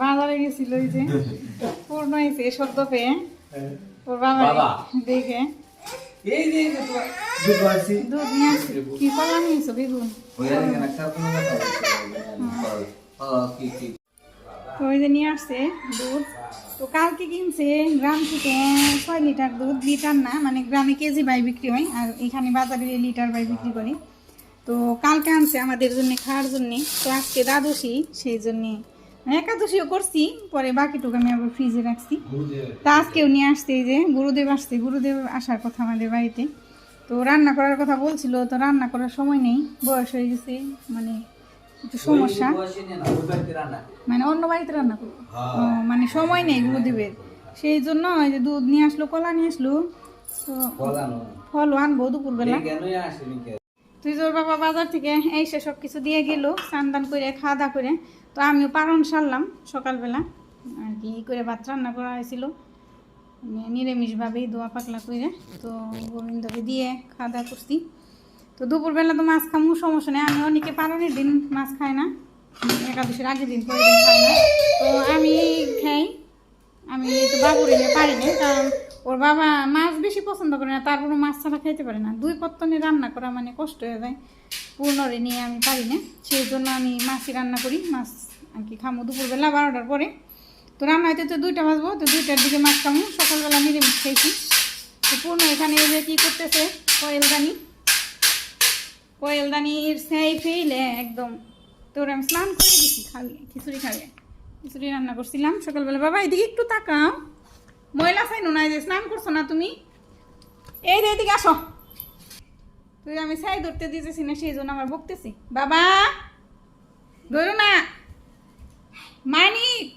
বাজারে গেছিল ওই যে পূর্ণ হয়েছে সদ্য পেয়ে। ওর বাবা। দেখে। এই যে দুধ আছে দুধ নিয়ে কি বেগুন তো ওই যে নিয়ে আসছে দুধ। তো কালকে কিনছে গ্রাম থেকে ছয় লিটার দুধ লিটার না মানে গ্রামে কেজি বাই বিক্রি হয় আর এখানে বাজারে লিটার বাই বিক্রি করি। তো কালকে আনছে আমাদের জন্য খাওয়ার জন্য। তো আজকে দ্বাদশী সেই জন্যে একাদশীও করছি পরে বাকিটুকু আমি আবার ফ্রিজে রাখছি। তা আজকেও নিয়ে আসতে এই যে গুরুদেব আসছে গুরুদেব আসার কথা আমাদের বাড়িতে। তো রান্না করার কথা বলছিল তো রান্না করার সময় নেই বয়স হয়ে গেছে মানে একটু সমস্যা। মানে অন্য বাড়িতে রান্না করব। ও, মানে সময় নেই গুরুদেবের। সেই জন্য ওই যে দুধ নিয়ে আসলো কলা নিয়ে আসলো তো ফল আনব দুপুরবেলা। তুই তোর বাবা বাজার থেকে এসে সব কিছু দিয়ে গেল স্নান করে খাওয়া দাওয়া করে তো আমিও পালন সারলাম সকালবেলা। আর কি করে ভাত রান্না করা হয়েছিল। নিরামিষভাবেই দোয়া পাকলা করে তো গোবিন্দকে দিয়ে খাওয়া দাওয়া করছি। তো দুপুরবেলা তো মাছ খামু, সমস্যা নেই। আমি অনেকে পালনের দিন মাছ খাই না। একাদশীর আগের দিন পরের দিন খাই না। তো আমি খাই। আমি তো বাবুর পারি না কারণ ওর বাবা মাছ বেশি পছন্দ করে না। তারপরে মাছ ছাড়া খাইতে পারে না। দুই পত্তনে রান্না করা মানে কষ্ট হয়ে যায়। পূর্ণরে নিয়ে আমি পারি না। সেই জন্য আমি মাছই রান্না করি। মাছ আর কি খামো দুপুরবেলা, বারোটার পরে। তো রান্না হইতে তো দুইটা বাজবো, তো দুইটার দিকে মাছ খামো। সকালবেলা নিরামিষ খাইছি। তো পূর্ণ এখানে এই যে কী করতেছে কয়েলদানি কয়েলদানির সেই ফেলে একদম, তোর আমি স্নান করে দিছি খাইয়ে খিচুড়ি খাইয়ে। খিচুড়ি রান্না করছিলাম। সকালবেলা, বাবা, এদিকে একটু তাকাও। ময়লা ফাইনো না যে, স্নান করছ না তুমি? এই যে, এদিকে আসো। তুই আমি ছাই ধরতে দিতেছি না, সেই জন্য আমার বকতেছি। বাবা! ধরো না। মানিক!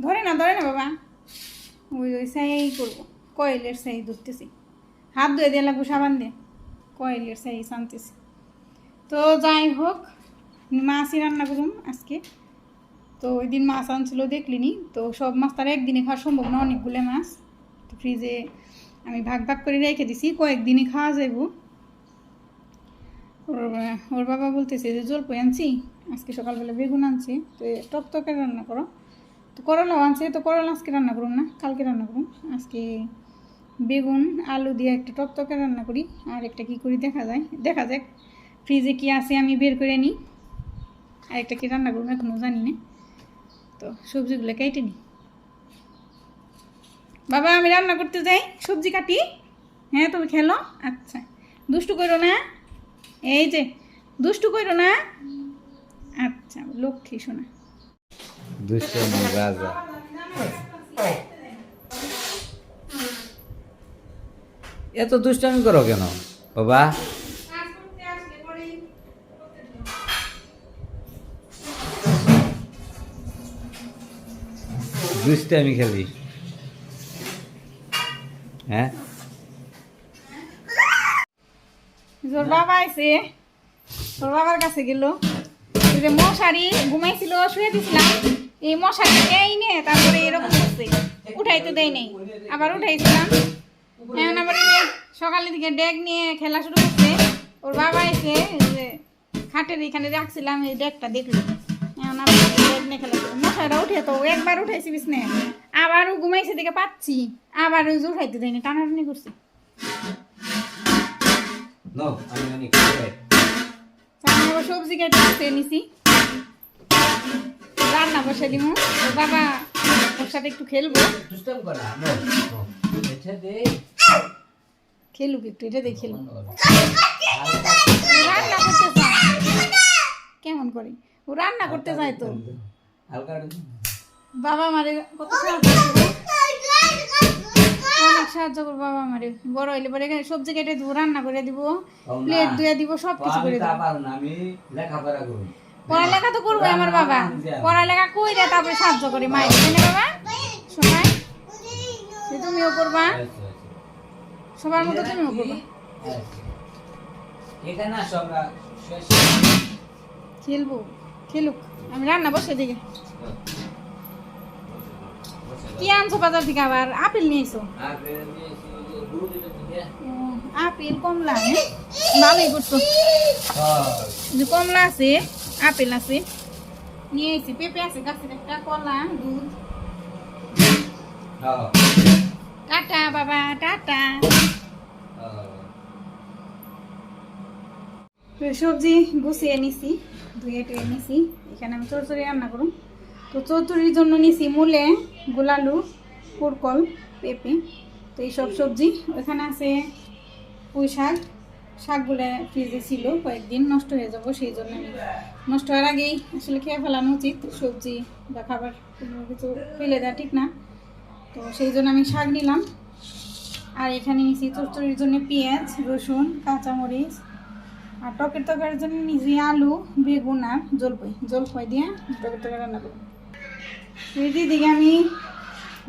ধরে না ধরে না বাবা। ওই ওই ছাই করব। কয়েলের ছাই ধরতেছি। হাত ধুয়ে দিয়ে লাগবো সাবান দিয়ে। কয়েলের ছাই শান্তিছি তো যাই হোক, মাছই রান্না করুন আজকে। তো ওই দিন মাছ আনছিল দেখলিনি। তো সব মাছ তার একদিনে খাওয়া সম্ভব না, অনেকগুলো মাছ। তো ফ্রিজে আমি ভাগ ভাগ করে রেখে দিছি কয়েকদিনে খাওয়া যাইব। ওর ওর বাবা বলতেছে যে, জলপাই আনছি, আজকে সকালবেলা বেগুন আনছি, তো টক টকে রান্না করো। তো করলাও আনছে, তো করলা আজকে রান্না করুন না, কালকে রান্না করুন আজকে বেগুন, আলু দিয়ে একটা টক টকে রান্না করি, আর একটা কি করি দেখা যায়, দেখা যাক। ফ্রিজে কি আছে আমি বের করে নিই আর একটা কি রান্না করুন এখনও জানি না। তো সবজিগুলো কেটে নিই বাবা, আমি রান্না করতে যাই, সবজি কাটি। হ্যাঁ তুমি খেলো? আচ্ছা। দুষ্টু করো না। এই যে, দুষ্টু করো না? আচ্ছা লক্ষ্মী, শোনা। দুষ্টামি রাজা। এত দুষ্টামি করো কেন, বাবা? দুষ্টামি খেলি। হ্যাঁ? তোর বাবা আইছে। তোর বাবার কাছে গেল। যে মশারি ঘুমাইছিল, শুয়ে দিছিলাম। এই মশারি এই নে, তারপরে এরকম করছে। উঠাইতে দেয় নেই। আবার উঠাইছিলাম। এখন আবার সকালের দিকে ডেক নিয়ে খেলা শুরু করছে। ওর বাবা এসে যে খাটের এখানে রাখছিলাম, এই ডেকটা দেখল। এখন আবার ডেক নিয়ে খেলা শুরু উঠে তো একবার উঠাইছি বিছনে আবারও ঘুমাইছে দিকে পাচ্ছি। আবার ওই যে উঠাইতে দেয়নি টানাটানি করছে। নো আমি অনেক সবজি কেটে বসে নিছি রান্না বসে দিমু। ওর বাবা ওর সাথে একটু খেলব। দুষ্টামি কর? নো নো এটা দে। খেলুক একটু এটা দিয়ে ও রান্না করতে চায় কেমন করে? ও রান্না করতে চায় তো। হালকা বাবা মারে কত সাহায্য করব বাবা মারে বড় হইলে পরে সবজি কেটে দিব রান্না করে দিব প্লেট ধুয়ে দিব সব কিছু করে দিব। আমি লেখাপড়া করব পড়ালেখা তো করব আমার বাবা। পড়ালেখা কইরে তারপরে সাহায্য করে। মায়ের তাই বাবা শোনাই। তুমিও করবা। সবার মতো তুমিও করবা। আমরা শেষ। খেলব খেলুক। আমি রান্না বসে দিকে। কি আনছো বাজার থেকে আবার? আপেল নিয়েছো আপেল কমলা ভালোই করছ। হ্যাঁ। কমলা আছে আপেল আছে। নিয়ে এসেছি পেঁপে আছে গাছের একটা কলা দুধ। হ্যাঁ। টাটা বাবা টাটা। হ্যাঁ। সবজি গুছিয়ে নিছি ধুয়ে টুয়ে নিছি। এখানে আমি চোর চরচড়ি রান্না করুন তো চরচড়ির জন্য নিছি মূলে, গোলালু পুরকল পেঁপে। তো এইসব সবজি ওখানে আছে পুঁই শাক। শাকগুলো ফ্রিজে ছিল, কয়েকদিন নষ্ট হয়ে যাব সেই জন্য আমি নষ্ট হওয়ার আগেই আসলে খেয়ে ফেলানো উচিত। সবজি বা খাবার কোনো কিছু ফেলে দেওয়া ঠিক না। তো সেই জন্য আমি শাক নিলাম। আর এখানে নিছি চচ্চড়ির জন্য পেঁয়াজ, রসুন, কাঁচামরিচ। আর টকের তরকারির জন্য নিজে আলু, বেগুন আর জলপাই। জলপাই দিয়ে টকের তরকারি রান্না করব। রেডি দিকে আমি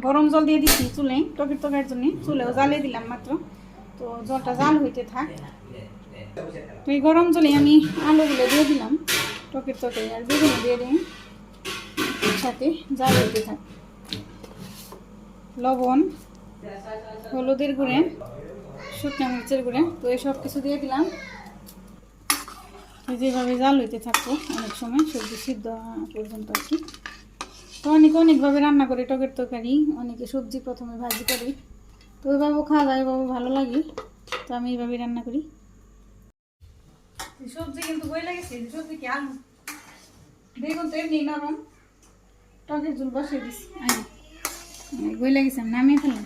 গরম জল দিয়ে দিচ্ছি চুলে টকের তরকারির জন্য। চুলেও জ্বালিয়ে দিলাম মাত্র। তো জলটা জাল হইতে থাক। তো এই গরম জলে আমি আলুগুলো দিয়ে দিলাম। টকের তরকারি আর বেগুন দিয়ে দিই। সাথে জাল হইতে থাক। লবণ, হলুদের গুঁড়ে, শুকনো মরিচের গুঁড়ে, তো সব কিছু দিয়ে দিলাম। যেভাবে জাল হইতে থাকব অনেক সময় সবজি সিদ্ধ পর্যন্ত আর তো অনেকে অনেকভাবে রান্না করে টকের তরকারি অনেকে সবজি প্রথমে ভাজি করি। তো ওইভাবেও খাওয়া যায় ওইভাবে ভালো লাগে। তো আমি এইভাবে রান্না করি। সবজি কিন্তু বই লাগেছে সবজি কি আলু? বেগুন তো এমনি নরম। টকের ঝুল বসে দিছি। বই লাগেছে আমি নামিয়ে ফেলাম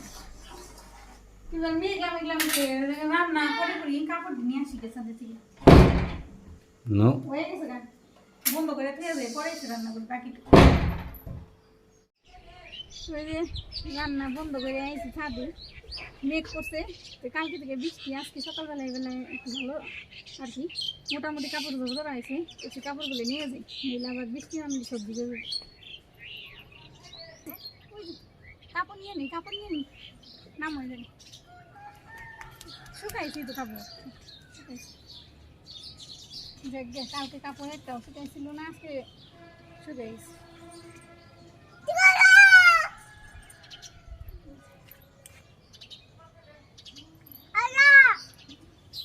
এবার মেঘে রান্না করে করি কাপড় নিয়ে আসি গেছে হয়ে গেছে বন্ধ করে যায় পরে রান্না করি যে রান্না বন্ধ করে আইছি ছাদে। মেঘ করছে তো কালকে থেকে বৃষ্টি আজকে সকালবেলা এবেলা একটু ভালো আর কি মোটামুটি কাপড় ধরে হয়েছে তো সেই কাপড়গুলো নিয়ে যাই নিলে আবার বৃষ্টি আমি সবজি যে, কাপড় নিয়ে নি কাপড় নিয়ে নি। নাম হয়ে যাবে শুকাইছি তো কাপড়। কালকে কাপড় একটাও শুকাইছিল না আজকে শুকাইছি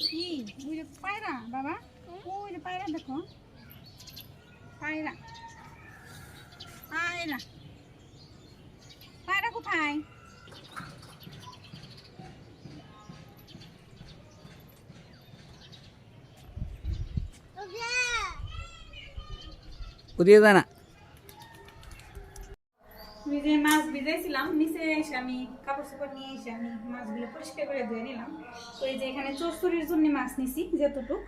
কি ওই যে পায়রা বাবা ওই যে পায়রা দেখো পায়রা পায়রা পায়রা কোথায় উদিয়ে যায় না ওই যে মাছ ভিজাইছিলাম নিচে এসে আমি কাপড় চোপড় নিয়ে এসে আমি মাছগুলো পরিষ্কার করে ধুয়ে নিলাম। তো এই যে এখানে চস্তরির জন্য মাছ নিছি যেতটুক।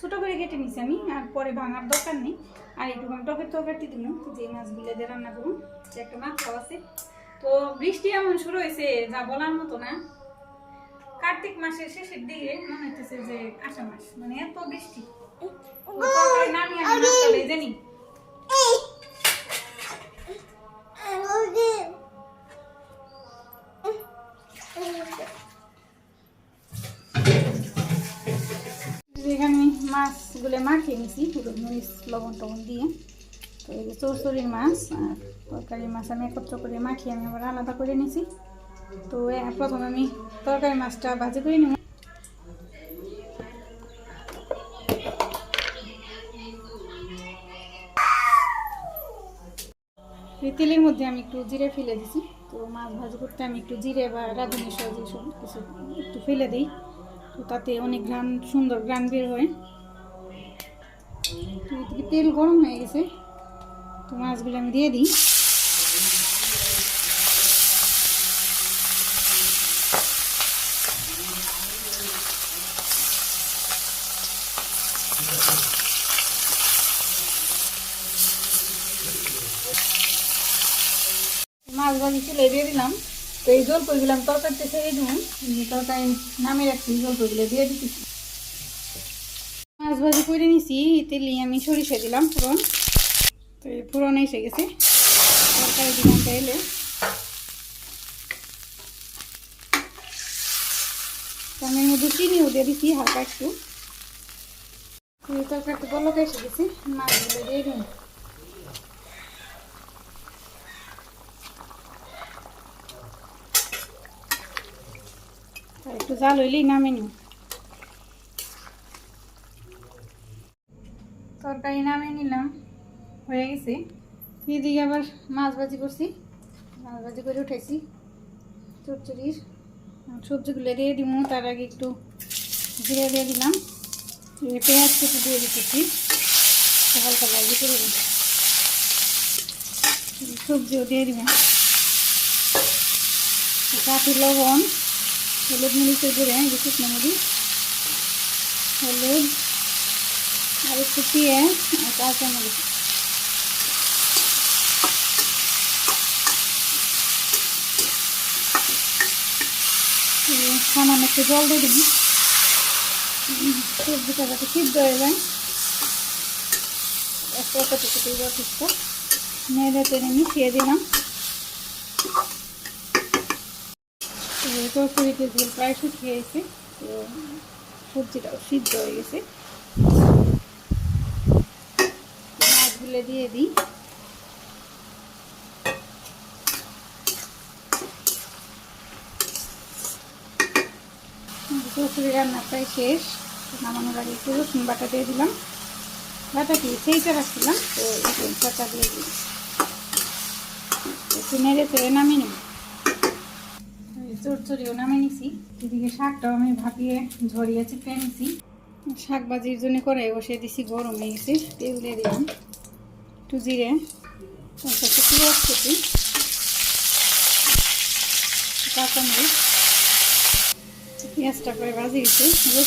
ছোট করে কেটে নিছি আমি আর পরে ভাঙার দরকার নেই। আর একটু আমি টকের তরকারি দিলাম যে মাছগুলো দিয়ে রান্না করুন যে একটা মাছ খাওয়া আছে। তো বৃষ্টি এমন শুরু হয়েছে যা বলার মতো না। কার্তিক মাসের শেষের দিকে মনে হচ্ছে যে আষাঢ় মাস মানে এত বৃষ্টি। আমি জানি। মাখিয়ে নিছি পুরো মরিচ, লবণ টবণ দিয়ে। তো এই যে চৌচুরির মাছ আর তরকারি মাছ আমি একত্র করে মাখিয়ে আমি আবার আলাদা করে নিছি তো প্রথমে আমি তরকারি মাছটা ভাজি করে নিব। তেলের মধ্যে আমি একটু জিরে ফেলে দিছি। তো মাছ ভাজি করতে আমি একটু জিরে বা রাঁধুনি সব সব কিছু একটু ফেলে দিই। তো তাতে অনেক ঘ্রাণ, সুন্দর ঘ্রাণ বের হয়। তো তেল গরম হয়ে গেছে। তো মাছগুলো আমি দিয়ে দিই। মাছ ভাজি চুলে দিয়ে দিলাম। তো এই জলপাইগুলো আমি তরকারিতে ছেড়ে দিব। তরকারি নামে রাখছি, জলপাইগুলো দিয়ে দিতেছি। মাছ ভাজি করে নিছি তেলে আমি সরিষা দিলাম ফোড়ন তো এই ফোড়ন এসে গেছে। তরকারি দিলাম এলে তো আমি এর মধ্যে চিনিও দিয়ে দিচ্ছি হালকা একটু। তো এই তরকারিতে বলক এসে গেছে, মাছগুলো দিয়ে দিন একটু জাল হইলেই নামে নিও তরকারি নামিয়ে নিলাম, হয়ে গেছে। এদিকে আবার মাছ ভাজি করছি, মাছ ভাজি করে উঠাইছি। চচ্চড়ির আর সবজিগুলো দিয়ে দিব তার আগে একটু জিরে দিয়ে দিলাম। পেঁয়াজ কেটে দিয়ে দিতেছি হালকা ভাজি করে সবজিও দিয়ে দিবেন কাঠি লবণ, হলুদ মরিচের গুঁড়ে শুকনো মরিচ, হলুদ আর একটু পেঁয়াজ আর কাঁচা মরিচ সামান্য একটু জল দিয়ে দিবি। সবজিটা যাতে সিদ্ধ হয়ে যায়। একটা কতটুকু যথেষ্ট নেড়ে মিশিয়ে দিলাম। প্রায় শুকিয়ে গেছে। তো সবজিটাও সিদ্ধ হয়ে গেছে। মাছগুলো দিয়ে দিই। তরকারি রান্না প্রায় শেষ। নামানোর আগে একটু রসুন বাটা দিয়ে দিলাম। বাটা কি সেইটা রাখছিলাম তো বাটা দিয়ে দিই একটু নেড়ে চেড়ে নামিয়ে নিই চড়চড়িও নামিয়ে নিছি। এদিকে শাকটাও আমি ভাপিয়ে ঝরিয়ে চিপে নিছি শাক ভাজির জন্য করে বসিয়ে দিছি, গরম হয়ে গেছে, তেল দিয়ে দিলাম। একটু জিরে। তারপর পেঁয়াজ কাঁচামরিচ পেঁয়াজটা করে ভাজি রসুন দিয়ে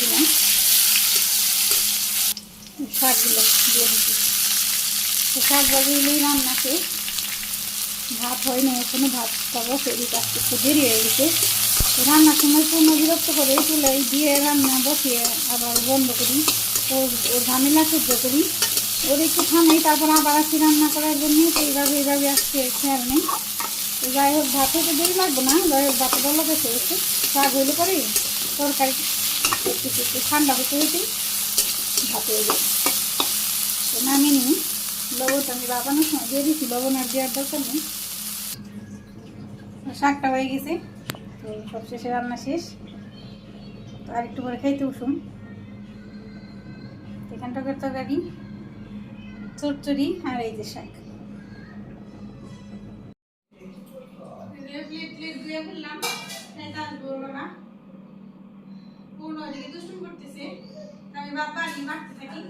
দিলাম। শাকগুলো দিয়ে তো শাক ভাজিগুলোই রান্না শেষ। ভাত হয়নি, এখনও ভাতটা বসে দিতে আসতে একটু দেরি হয়ে গেছে। রান্নার সময় পূর্ণ বিরক্ত করে চুলাই দিয়ে রান্না বসিয়ে আবার বন্ধ করি। ওর ঝামেলা সহ্য করি। ওর একটু থামেই তারপর আবার আসি রান্না করার জন্য, তো এইভাবে এইভাবে আসছে খেয়াল নেই। তো যাই হোক, ভাত হতে দেরি লাগবে না, যাই হোক ভাতটা ভালো বেশি গেছে শাক হইলে পরে, তরকারি। একটু একটু ঠান্ডা হতে হইতে ভাত হয়ে যাবে তো নামিয়ে নিই। লবণটা আমি বাবানোর সময় দিয়ে দিচ্ছি লবণ আর দেওয়ার দরকার নেই। শাকটা হয়ে গেছে, তো সব শেষে রান্না শেষ। তো আর একটু করে খাইতে উঠুন এখানটাকার তরকারি। চচ্চড়ি আর এই যে শাক। আমি বাবা মারতে থাকি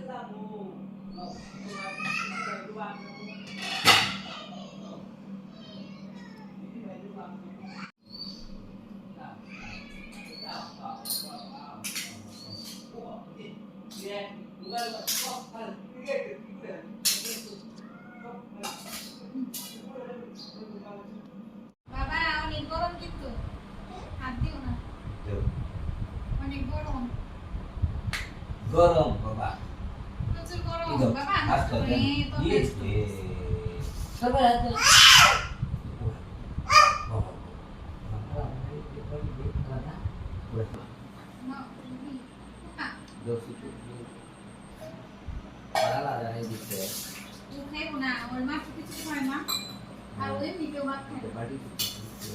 বাবা অনেক গরম কিন্তু হাত দিও না অনেক গরম গরম বাবা প্রচুর গরম কি দাও? বাবা হাত নষ্ট দাও, করে দেন। তো ইয়ে, নষ্ট। এ। সবাই হাত দাও। বাবা। মা, তুমি, খোকা, দোষী তো। আলাদা আলাদা দিচ্ছে। ও খাইবো না, ওর মা তো কিছু খায় না। আর ও এমনিতেও ভাত খায় না। বাড়ি দিচ্ছে।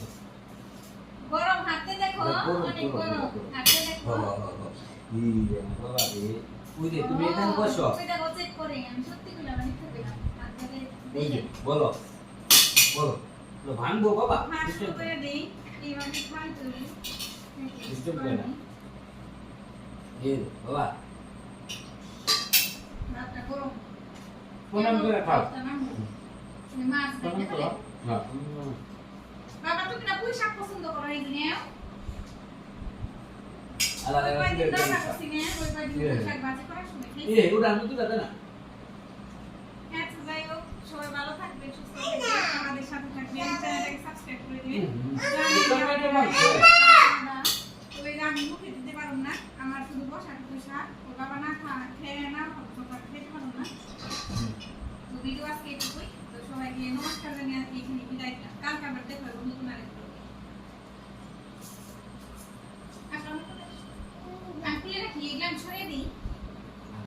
গরম হাতে দেখো গরম, অনেক গরম, গরম গরম। হাতে দেখো বাবা, বাবা। ই রে, বাবা রে। ওই যে, তুমি এখানে বসো। ওই দেখো চেক করে আমি সত্যি বললাম আমি বললাম ওই যে, বলো। বলো। বলো, ভাঙবো বাবা? ডিস্টার্ব করে দেই। এইভাবে খাই তুমি? Disturb করে না। এই বাবা। ভাতটা গরম। প্রণাম করে খাও। তুমি মাছ প্রণাম করো। হ্যাঁ বাবা তুমি না পুঁই শাক পছন্দ করো এই দিনে আমার শুধু বসার একটু শাক, ওর বাবা না খেয়ে না, খেতে পারব না। তো ভিডিও আজকে এইটুকুই। তো সবাইকে নমস্কার জানিয়ে আজকে এখানে বিদায় দিলাম। কালকে আবার দেখা হবে নতুন আরেকটা দিয়ে দিলাম ছড়িয়ে দিই